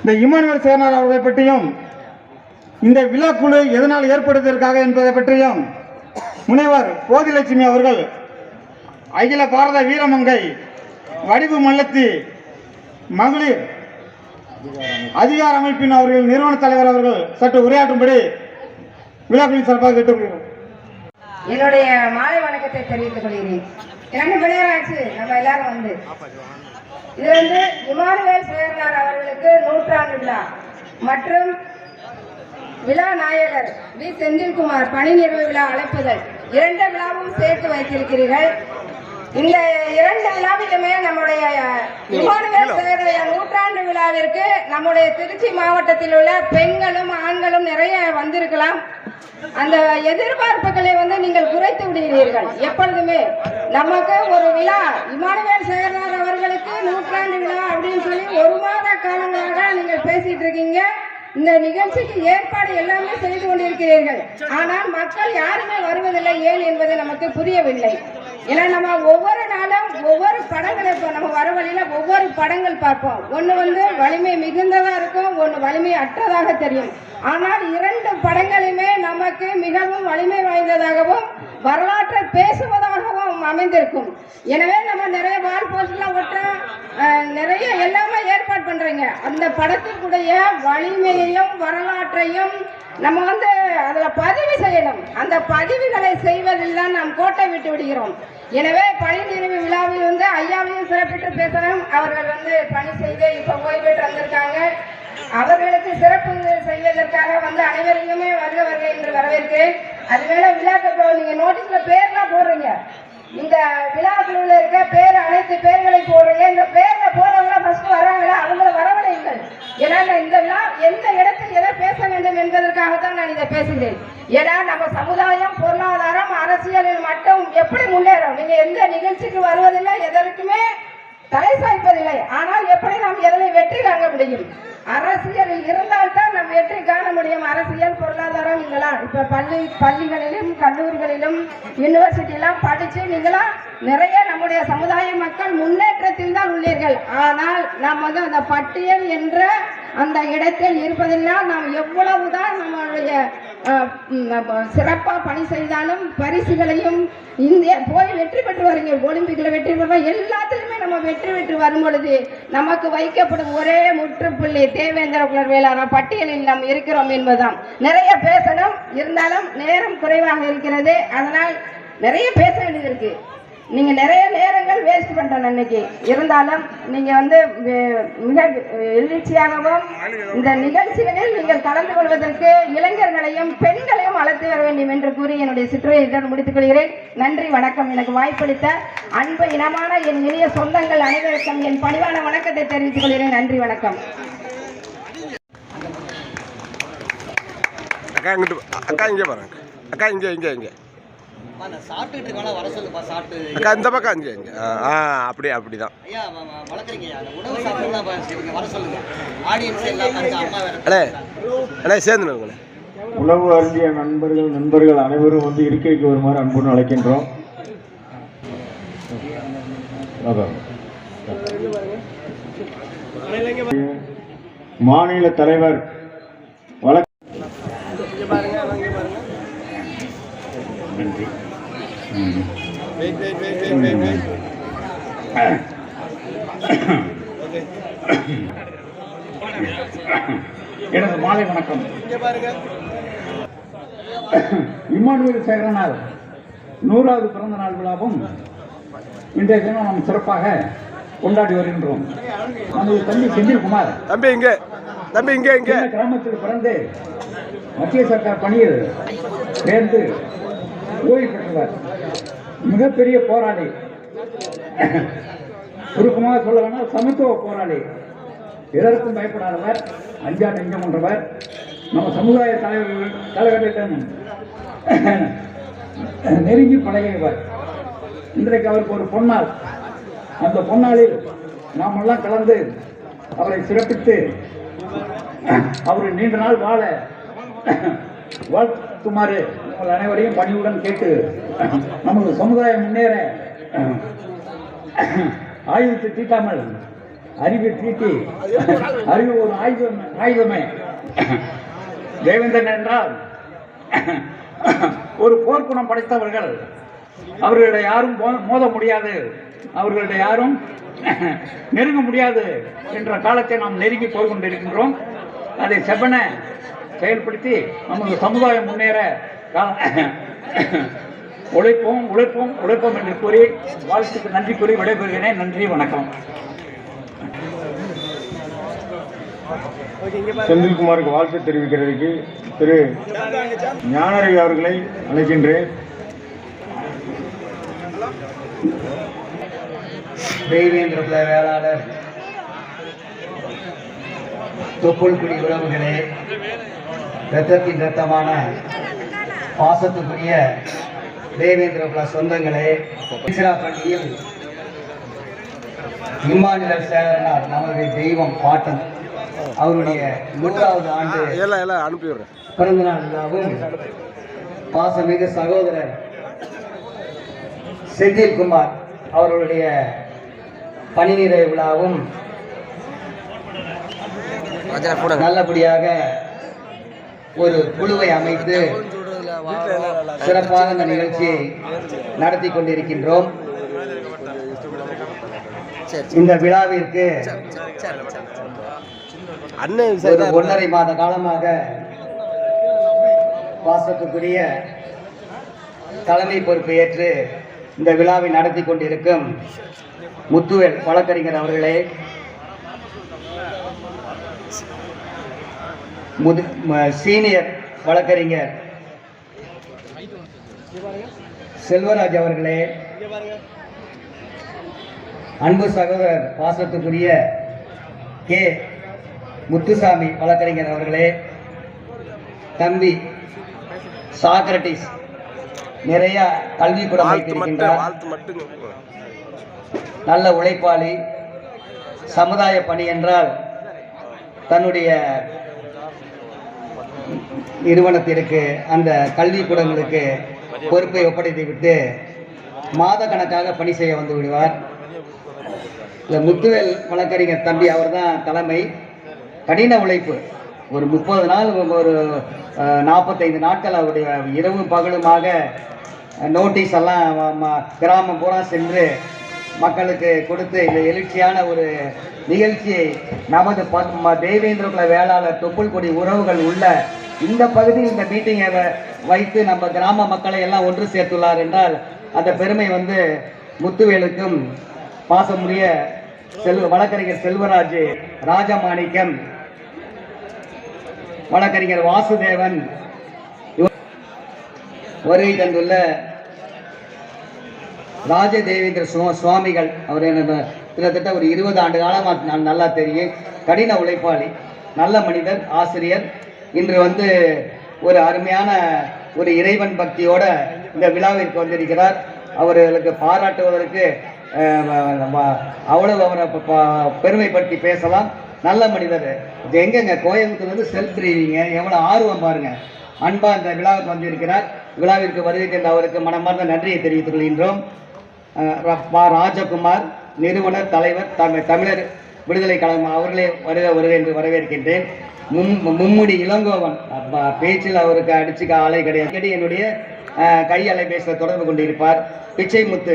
இந்த இமானுவல் சேனார் அவர்களை பற்றியும் இந்த விழாக்குழு எதனால் ஏற்படுவதற்காக என்பதை பற்றியும் முனைவர் போதிலட்சுமி அவர்கள் அகில பாரத வீரமங்கை வடிவு மல்லத்தி மகளிர் அதிகார அமைப்பின் அவர்கள் நிறுவன தலைவர் அவர்கள் சற்று உரையாற்றும்படி விழாக்களின் சார்பாக கேட்டுக்கொள்கிறோம். என்னுடைய மாலை வணக்கத்தை தெரிவித்துக் கொள்கிறேன். இரண்டு மணி நேரம் ஆச்சு. நம்ம எல்லாரும் வந்து. இது வந்து இமானுவேல் சேர்னார் அவர்களுக்கு நூற்றாண்டு விழா. மற்றும் விழா நாயகர் வி. செந்தில்குமார் பணி நிறைவு விழா அழைப்புதல் இரண்டு விழாவும் சேர்த்து வைத்திருக்கிறீர்கள். இந்த இரண்டு விழாவிலுமே நம்முடைய இமானுவேல் சேருடைய நூற்றாண்டு விழாவிற்கு நம்முடைய திருச்சி மாவட்டத்தில் உள்ள பெண்களும் ஆண்களும் நிறைய வந்திருக்கலாம். அந்த எதிர்பார்ப்புகளை வந்து நீங்கள் குறைத்து விடுகிறீர்கள். எப்பொழுதுமே நமக்கு ஒரு விழா இமானுவேல் சேகரனார் நூற்றாண்டு விழா அப்படின்னு சொல்லி ஒரு மாத காலங்களாக நீங்கள் பேசிட்டு இருக்கீங்க. இந்த நிகழ்ச்சிக்கு ஏற்பாடு எல்லாமே செய்து கொண்டிருக்கிறீர்கள். ஆனால் மக்கள் யாருமே வருவதில்லை ஏன் என்பது நமக்கு புரியவில்லை. ஏன்னா நம்ம ஒவ்வொரு நாளும் ஒவ்வொரு படங்களை இப்போ நம்ம வர வழியில் ஒவ்வொரு படங்கள் பார்ப்போம். ஒன்று வந்து வலிமை மிகுந்ததா இருக்கும் ஒன்று வலிமை அற்றதாக தெரியும். ஆனால் இரண்டு படங்களுமே நமக்கு மிகவும் வலிமை வாய்ந்ததாகவும் வரலாற்றை பேசுவதாகவும் அமைந்திருக்கும். எனவே நம்ம நிறைய வால் போஸ்ட்லாம் ஒட்டுறோம். நிறைய எல்லாமே ஏற்பாடு பண்ணுறீங்க அந்த படத்துக்குடைய வலிமையையும் வரலாற்றையும் நம்ம வந்து அதில் பதிவு செய்யணும். அந்த பதிவுகளை செய்வதில் தான் நாம் கோட்டை விட்டு விடுகிறோம். எனவே பணி நிறைவு விழாவில் வந்து ஐயாவையும் சிறப்பிட்டு பேசணும். அவர்கள் வந்து பணி செய்து இப்போ ஓய்வு பெற்று வந்திருக்காங்க அவர்களுக்கு சிறப்பு செய்வதற்காக வந்து அனைவரையுமே வருக வருக என்று வரவேற்கிறேன். அது மேல நீங்கள் நோட்டீஸில் பேர்லாம் போடுறீங்க. இந்த விழாக்குழுவில் இருக்க பேர் அனைத்து பேர்களை போடுறீங்க இந்த பேர்ல போறவங்க ஃபர்ஸ்ட் வராங்களா அவங்கள வரவழைங்கள் ஏன்னா நான் இந்த விழா எந்த இடத்தில் எதை பேச வேண்டும் என்பதற்காகத்தான் நான் இதை பேசுகிறேன். ஏன்னா நம்ம சமுதாயம் பொருளாதாரம் அரசியலில் மட்டும் எப்படி முன்னேறும்? நீங்க எந்த நிகழ்ச்சிக்கு வருவதில்லை எதற்குமே தலை சாய்ப்பதில்லை. ஆனால் எப்படி நாம் எதனை வெற்றி காண முடியும்? அரசியலில் இருந்தால் நம்ம வெற்றி காண முடியும் அரசியல் பொருளாதாரம் நீங்களாம் இப்ப பள்ளி பள்ளிகளிலும் கல்லூரிகளிலும் யூனிவர்சிட்டிலாம் படிச்சு நீங்களாம் நிறைய நம்முடைய சமுதாய மக்கள் முன்னேற்றத்தில் தான் உள்ளீர்கள். ஆனால் நாம் வந்து அந்த பட்டியல் என்ற அந்த இடத்தில் இருப்பதெல்லாம் நாம் எவ்வளவுதான் நம்மளுடைய சிறப்பாக பணி செய்தாலும் பரிசுகளையும் இந்திய போய் வெற்றி பெற்று வரீங்க. ஒலிம்பிக்கில் வெற்றி பெறுவோம் எல்லாத்துலேயுமே நம்ம வெற்றி பெற்று வரும் பொழுது நமக்கு வைக்கப்படும் ஒரே முற்றுப்புள்ளி தேவேந்திர குலர் வேளாண் பட்டியலில் நாம் இருக்கிறோம் என்பதுதான். நிறைய பேசணும். இருந்தாலும் நேரம் குறைவாக இருக்கிறது. அதனால் நிறைய பேச வேண்டியது இருக்குது நீங்கள் நிறைய நேரங்கள் வேஸ்ட் பண்ணுறேன் அன்னைக்கு. இருந்தாலும் நீங்கள் வந்து மிக எழுச்சியாகவும் இந்த நிகழ்ச்சிகளில் நீங்கள் கலந்து கொள்வதற்கு இளைஞர்களையும் பெண்களையும் வளர்த்து வர வேண்டும் என்று கூறி என்னுடைய சிற்றுரையை இதோடு முடித்துக் கொள்கிறேன். நன்றி வணக்கம். எனக்கு வாய்ப்பளித்த அன்பு இனமான என் இனிய சொந்தங்கள் அனைவருக்கும் என் பணிவான வணக்கத்தை தெரிவித்துக் கொள்கிறேன். நன்றி வணக்கம். அக்கா இங்கிட்டு அக்கா இங்கே பாருங்க. அக்கா இங்கே இங்கே இங்கே. அக்கா இந்த பக்கம் ஆ அப்படி அப்படி தான் அண்ணே அண்ணே நிறுவனே உணவு அருந்திய நண்பர்கள் நண்பர்கள் அனைவரும் வந்து இருக்கைக்கு வருமாறு அன்புடன் அழைக்கின்றோம். மாநில தலைவர் வழக்கு நன்றி ம். Wait wait wait wait wait wait எனது மாலை வணக்கம். இங்கே பாருங்க. இம்மானுவேல் சேகரனால் நூறாவது பிறந்த நாள் விழாவும் இன்றைய தினம் நாம் சிறப்பாக கொண்டாடி வருகின்றோம். நமது தம்பி செந்தில்குமார் தம்பி இங்கே தம்பி இங்கே இங்கே. கிராமத்தில் பிறந்து மத்திய சர்க்கார் பணியில் சேர்ந்து ஓய்வு பெற்றவர். மிகப்பெரிய போராளி. சுருக்கமாக சொல்ல சமத்துவ போராளி. எதற்கும் பயப்படாதவர் அஞ்சா நெஞ்சம் கொண்டவர். நம்ம சமுதாய தலைவர்கள் தலைவர்களிடம் நெருங்கி பழகியவர். இன்றைக்கு அவருக்கு ஒரு பொன்னால். அந்த பொன்னாளில் நாமெல்லாம் கலந்து அவரை சிறப்பித்து அவர் நீண்ட நாள் வாழ வாழ்த்துமாறு உங்கள் அனைவரையும் பணிவுடன் கேட்டு நமது சமுதாயம் முன்னேற ஆயுதத்தை தீட்டாமல் அறிவை தீட்டி அறிவு ஒரு ஆயுதம் ஆயுதமே. தேவேந்திரன் என்றால் ஒரு போர்க்குணம் படைத்தவர்கள். அவர்களிடம் யாரும் மோத முடியாது. அவர்களிடம் யாரும் நெருங்க முடியாது என்ற காலத்தை நாம் நெருங்கி போய் கொண்டிருக்கின்றோம் அதை செவ்வன செயல்படுத்தி நமது சமுதாயம் முன்னேற உழைப்போம் உழைப்போம் உழைப்போம் என்று கூறி வாழ்த்துக்கு நன்றி கூறி விடைபெறுகிறேன். நன்றி வணக்கம். செந்தில்குமாருக்கு வாழ்த்து தெரிவிக்கிறதுக்கு திரு ஞானரவி அவர்களை அழைக்கின்றேன். தெய்வேந்திர குல வேளாளர் தொப்புள்குடி உறவுகளே. இரத்தத்தின் இரத்தமான பாசத்துக்குரிய தேவேந்திர குல சொந்தங்களே திருச்சிராப்பள்ளியில் இம்மானுவேல் சேகரனார் நமது தெய்வம் பாட்டன். அவருடைய நூறாவது ஆண்டு விடுறேன். பிறந்தநாள் விழாவும் பாசமிகு சகோதரர் செந்தில்குமார் அவர்களுடைய பணிநிறை விழாவும் நல்லபடியாக ஒரு குழுவை அமைத்து சிறப்பாக இந்த நிகழ்ச்சியை நடத்தி கொண்டிருக்கின்றோம். இந்த விழாவிற்கு ஒரு ஒன்றரை மாத காலமாக பாசத்துக்குரிய தலைமை பொறுப்பை ஏற்று இந்த விழாவை நடத்தி கொண்டிருக்கும் முத்துவேல் வழக்கறிஞர் அவர்களே முது சீனியர் வழக்கறிஞர் செல்வராஜ் அவர்களே அன்பு சகோதரர் பாசத்துக்குரிய கே. முத்துசாமி வழக்கறிஞர் அவர்களே தம்பி சாக்ரட்டிஸ் நிறைய வாழ்த்து மட்டும். நல்ல உழைப்பாளி சமுதாய பணி என்றால் தன்னுடைய நிறுவனத்திற்கு அந்த கல்விக்கூடங்களுக்கு பொறுப்பை ஒப்படைத்து விட்டு மாத கணக்காக பணி செய்ய வந்து விடுவார். இந்த முத்துவேல் வழக்கறிஞர் தம்பி அவர்தான் தலைமை கடின உழைப்பு. ஒரு முப்பது நாள் ஒரு நாற்பத்தைந்து நாட்கள் அவருடைய இரவு பகலுமாக நோட்டீஸ் எல்லாம் கிராமம் பூரா சென்று மக்களுக்கு கொடுத்து இந்த எழுச்சியான ஒரு நிகழ்ச்சியை நமது ப- ம- தேவேந்திர குல வேளாளர் தொப்புள்கொடி உறவுகள் உள்ள இந்த பகுதியில் இந்த மீட்டிங்கை வ- வைத்து நம்ம கிராம மக்களை எல்லாம் ஒன்று சேர்த்துள்ளார் என்றால் அந்த பெருமை வந்து முத்துவேலுக்கும் பாசமுடைய செல்வ வழக்கறிஞர் செல்வராஜ் ராஜமாணிக்கம் வழக்கறிஞர் வாசுதேவன் வருகை தந்துள்ள ராஜதேவேந்திர சுவா- சுவாமிகள். அவர் எனக்கு கிட்டத்தட்ட ஒரு இருபது ஆண்டு காலமாக நான் நல்லா தெரியும். கடின உழைப்பாளி நல்ல மனிதர் ஆசிரியர் இன்று வந்து ஒரு அருமையான ஒரு இறைவன் பக்தியோட இந்த விழாவிற்கு வந்திருக்கிறார். அவர்களுக்கு பாராட்டுவதற்கு அவ்வளவு அவரை ப- பெருமைப்படுத்தி பேசலாம். நல்ல மனிதர். இது எங்கெங்க? கோயம்புத்தூர்லேருந்து செல்ஃப் ட்ரைவிங்க எவ்வளோ ஆர்வம் பாருங்க. அன்பா இந்த விழாவுக்கு வந்திருக்கிறார். விழாவிற்கு வருகின்ற அவருக்கு மனமார்ந்த நன்றியை தெரிவித்துக் கொள்கின்றோம் ராஜகுமார் நிறுவனர் தலைவர் தமிழர் விடுதலை கழகம் அவர்களே வருக வருக என்று வரவேற்கின்றேன். மும்முடி இளங்கோவன். அப்ப பேச்சில் அவருக்கு அடிச்சுக்க ஆளே கிடையாது. என்னுடைய கை அலைபேசியில் தொடர்பு கொண்டிருப்பார். பிச்சை முத்து.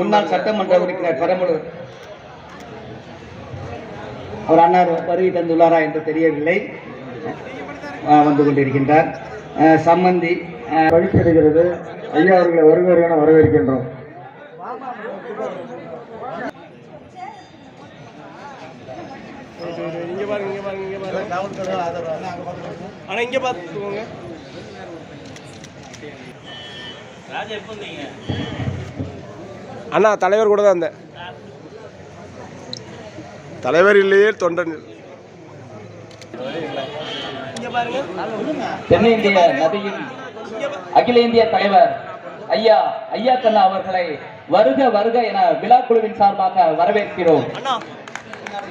முன்னாள் சட்டமன்ற உறுப்பினர் பெரம்பலூர். அவர் அன்னார் வருகை தந்துள்ளாரா என்று தெரியவில்லை. வந்து கொண்டிருக்கின்றார். சம்மந்தி வழிபடுகிறது ஐயா அவர்களை வருக என வரவேற்கின்றோம். இங்க பாருங்க இங்க பாருங்க. இங்க பாருங்க ஆனா இங்க பாத்துக்கோங்க அண்ணா தலைவர் கூட தான் இருந்தேன் தலைவர் இல்லையே தொண்டன் தென்னிந்திய நதியின் அகில இந்திய தலைவர் ஐயா ஐயா கண்ணா அவர்களை வருக வருக என விழாக்குழுவின் சார்பாக வரவேற்கிறோம்.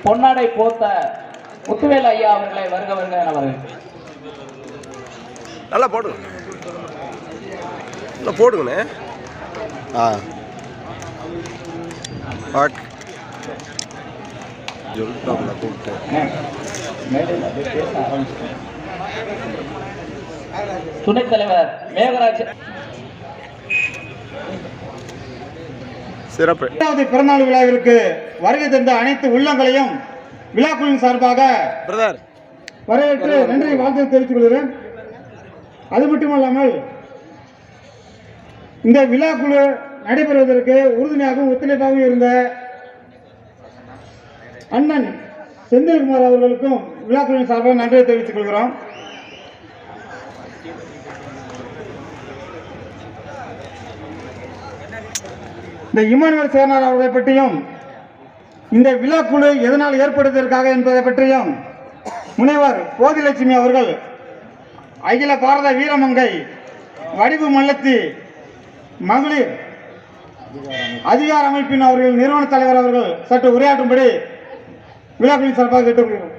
பொன்னாடை போர்த்த முத்துவேல் ஐயா அவர்களை வருக வருக என வரவேற்கிறோம் நல்லா போடுங்க நல்லா போடுங்கண்ணே. ஆ. ஓகே துணைத் தலைவர் மேகராஜ். சிறப்பு. பிறந்தநாள் விழாவிற்கு வருகை தந்த அனைத்து உள்ளங்களையும் விழாக்குழுவின் சார்பாக வரவேற்று நன்றி வாழ்த்து தெரிவித்துக் கொள்கிறேன். அது மட்டுமல்லாமல் இந்த விழாக்குழு நடைபெறுவதற்கு உறுதுணையாகவும் ஒத்துழைப்பாகவும் இருந்த அண்ணன் செந்தில்குமார் அவர்களுக்கும் விழாக்குழுவின் சார்பாக நன்றியை தெரிவித்துக் கொள்கிறோம். இந்த இமானுவேல் சேர்னார் அவர்களை பற்றியும் இந்த விழாக்குழு எதனால் ஏற்படுவதற்காக என்பதை பற்றியும் முனைவர் போதிலட்சுமி அவர்கள் அகில பாரத வீரமங்கை வடிவு மல்லத்தி மகளிர் அதிகார அமைப்பின் அவர்கள் நிறுவன தலைவர் அவர்கள் சற்று உரையாற்றும்படி விழாக்களின் சார்பாக கேட்டுக்கொள்கிறோம்.